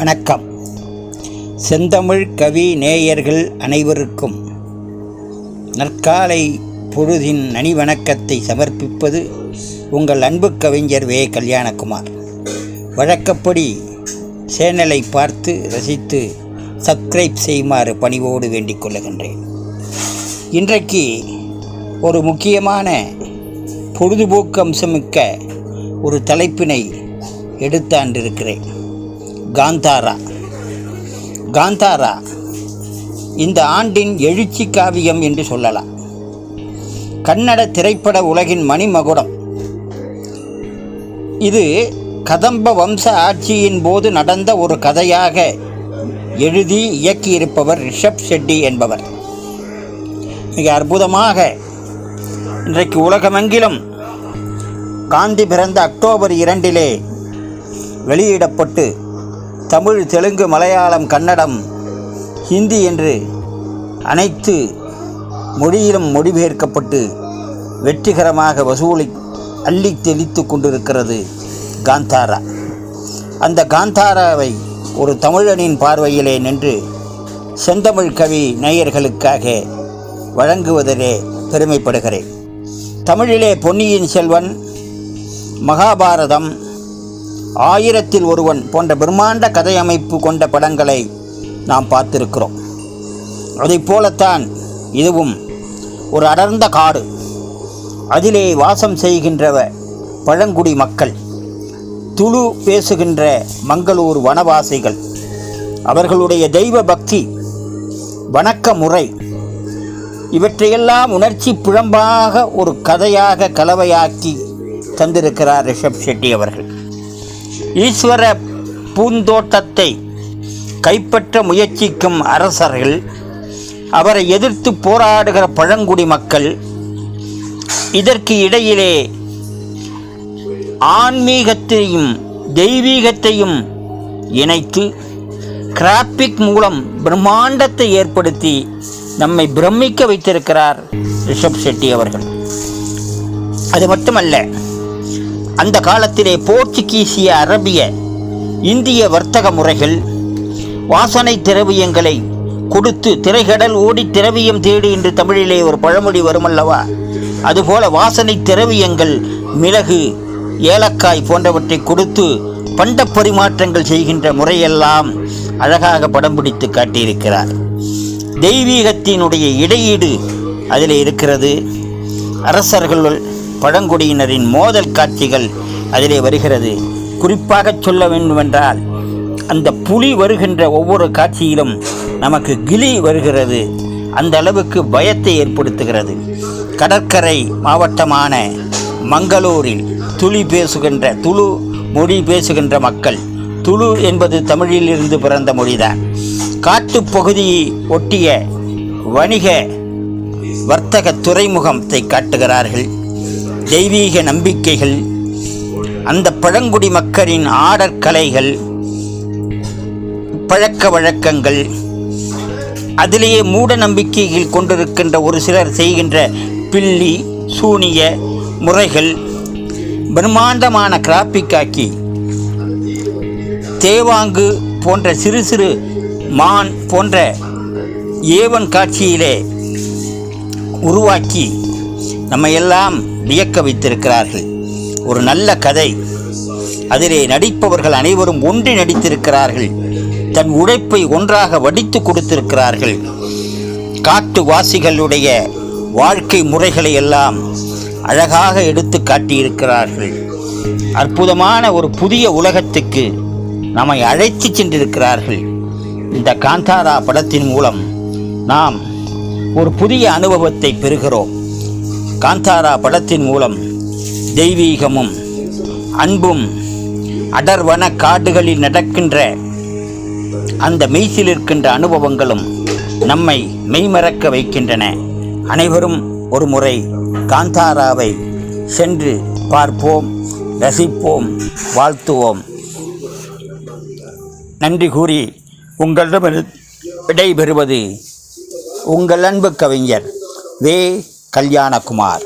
வணக்கம். செந்தமிழ் கவி நேயர்கள் அனைவருக்கும் நற்காலை பொழுதின் நனிவணக்கத்தை சமர்ப்பிப்பது உங்கள் அன்பு கவிஞர் வே. கல்யாணகுமார். வழக்கப்படி சேனலை பார்த்து ரசித்து சப்ஸ்கிரைப் செய்யுமாறு பணிவோடு வேண்டிக் கொள்ளுகின்றேன். இன்றைக்கு ஒரு முக்கியமான பொழுதுபோக்கு அம்சமிக்க ஒரு தலைப்பினை எடுத்தாண்டிருக்கிறேன். காந்தாரா. காந்தாரா இந்த ஆண்டின் எழுச்சி காவியம் என்று சொல்லலாம். கன்னட திரைப்பட உலகின் மணிமகுடம். இது கதம்ப வம்ச ஆட்சியின் போது நடந்த ஒரு கதையாக எழுதி இயக்கியிருப்பவர் ரிஷப் ஷெட்டி என்பவர். மிக அற்புதமாக இன்றைக்கு உலகமெங்கிலும் காந்தி பிறந்த அக்டோபர் இரண்டிலே வெளியிடப்பட்டு தமிழ் தெலுங்கு மலையாளம் கன்னடம் ஹிந்தி என்று அனைத்து மொழியிலும் மொழிபெயர்க்கப்பட்டு வெற்றிகரமாக வசூலை அள்ளி தெளித்து கொண்டிருக்கிறது காந்தாரா. அந்த காந்தாராவை ஒரு தமிழனின் பார்வையிலே நின்று செந்தமிழ் கவி நேயர்களுக்காக வழங்குவதிலே பெருமைப்படுகிறேன். தமிழிலே பொன்னியின் செல்வன் மகாபாரதம் ஆயிரத்தில் ஒருவன் போன்ற பிரம்மாண்ட கதையமைப்பு கொண்ட படங்களை நாம் பார்த்திருக்கிறோம். அதைப் போலத்தான் இதுவும் ஒரு அடர்ந்த காடு. அதிலே வாசம் செய்கின்ற பழங்குடி மக்கள் துளு பேசுகின்ற மங்களூர் வனவாசிகள். அவர்களுடைய தெய்வ பக்தி வணக்க முறை இவற்றையெல்லாம் உணர்ச்சி புழம்பாக ஒரு கதையாக கலவையாக்கி தந்திருக்கிறார் ரிஷப் ஷெட்டி அவர்கள். ஈஸ்வர பூந்தோட்டத்தை கைப்பற்ற முயற்சிக்கும் அரசர்கள் அவரை எதிர்த்து போராடுகிற பழங்குடி மக்கள் இதற்கு இடையிலே ஆன்மீகத்தையும் தெய்வீகத்தையும் இணைத்து கிராபிக் மூலம் பிரம்மாண்டத்தை ஏற்படுத்தி நம்மை பிரமிக்க வைத்திருக்கிறார் ரிஷப் ஷெட்டி அவர்கள். அது மட்டுமல்ல அந்த காலத்திலே போர்ச்சுகீசிய அரபிய இந்திய வர்த்தக முறைகள் வாசனை திரவியங்களை கொடுத்து திரைகடல் ஓடி திரவியம் தேடு என்று தமிழிலே ஒரு பழமொழி வருமல்லவா? அதுபோல வாசனை திரவியங்கள் மிளகு ஏலக்காய் போன்றவற்றை கொடுத்து பண்ட பரிமாற்றங்கள் செய்கின்ற முறையெல்லாம் அழகாக படம் பிடித்து காட்டியிருக்கிறார். தெய்வீகத்தினுடைய இடையீடு அதில் இருக்கிறது. அரசர்கள் பழங்குடியினரின் மோதல் காட்சிகள் அதிலே வருகிறது. குறிப்பாக சொல்ல வேண்டுமென்றால் அந்த புலி வருகின்ற ஒவ்வொரு காட்சியிலும் நமக்கு கிளி வருகிறது. அந்த அளவுக்கு பயத்தை ஏற்படுத்துகிறது. கடற்கரை மாவட்டமான மங்களூரில் துளி பேசுகின்ற துளு மொழி பேசுகின்ற மக்கள் துளு என்பது தமிழிலிருந்து பிறந்த மொழிதான். காட்டுப்பகுதியை ஒட்டிய வணிக வர்த்தக துறைமுகத்தை காட்டுகிறார்கள். தெய்வீக நம்பிக்கைகள் அந்த பழங்குடி மக்களின் ஆடற்கலைகள் பழக்க வழக்கங்கள் அதிலேயே மூட நம்பிக்கையில் கொண்டிருக்கின்ற ஒரு சிலர் செய்கின்ற பில்லி சூனிய முறைகள் பிரம்மாண்டமான கிராப்பிக்காக்கி தேவாங்கு போன்ற சிறு சிறு மான் போன்ற ஏவன் காட்சியிலே உருவாக்கி நம்ம எல்லாம் வியக்க வைத்திருக்கிறார்கள் ஒரு நல்ல கதை. அதிலே நடிப்பவர்கள் அனைவரும் ஒன்றி நடித்திருக்கிறார்கள். தன் உழைப்பை ஒன்றாக வடித்து கொடுத்திருக்கிறார்கள். காட்டுவாசிகளுடைய வாழ்க்கை முறைகளை எல்லாம் அழகாக எடுத்து காட்டியிருக்கிறார்கள். அற்புதமான ஒரு புதிய உலகத்துக்கு நம்மை அழைத்து சென்றிருக்கிறார்கள். இந்த காந்தாரா படத்தின் மூலம் நாம் ஒரு புதிய அனுபவத்தை பெறுகிறோம். காந்தாரா படத்தின் மூலம் தெய்வீகமும் அன்பும் அடர்வன காடுகளில் நடக்கின்ற அந்த மெய்சில் இருக்கின்ற அனுபவங்களும் நம்மை மெய்மறக்க வைக்கின்றன. அனைவரும் ஒரு முறை காந்தாராவை சென்று பார்ப்போம் ரசிப்போம் வாழ்த்துவோம். நன்றி கூறி உங்களிடம் விடைபெறுவது உங்கள் அன்பு கவிஞர் வே கல்யாணகுமார்.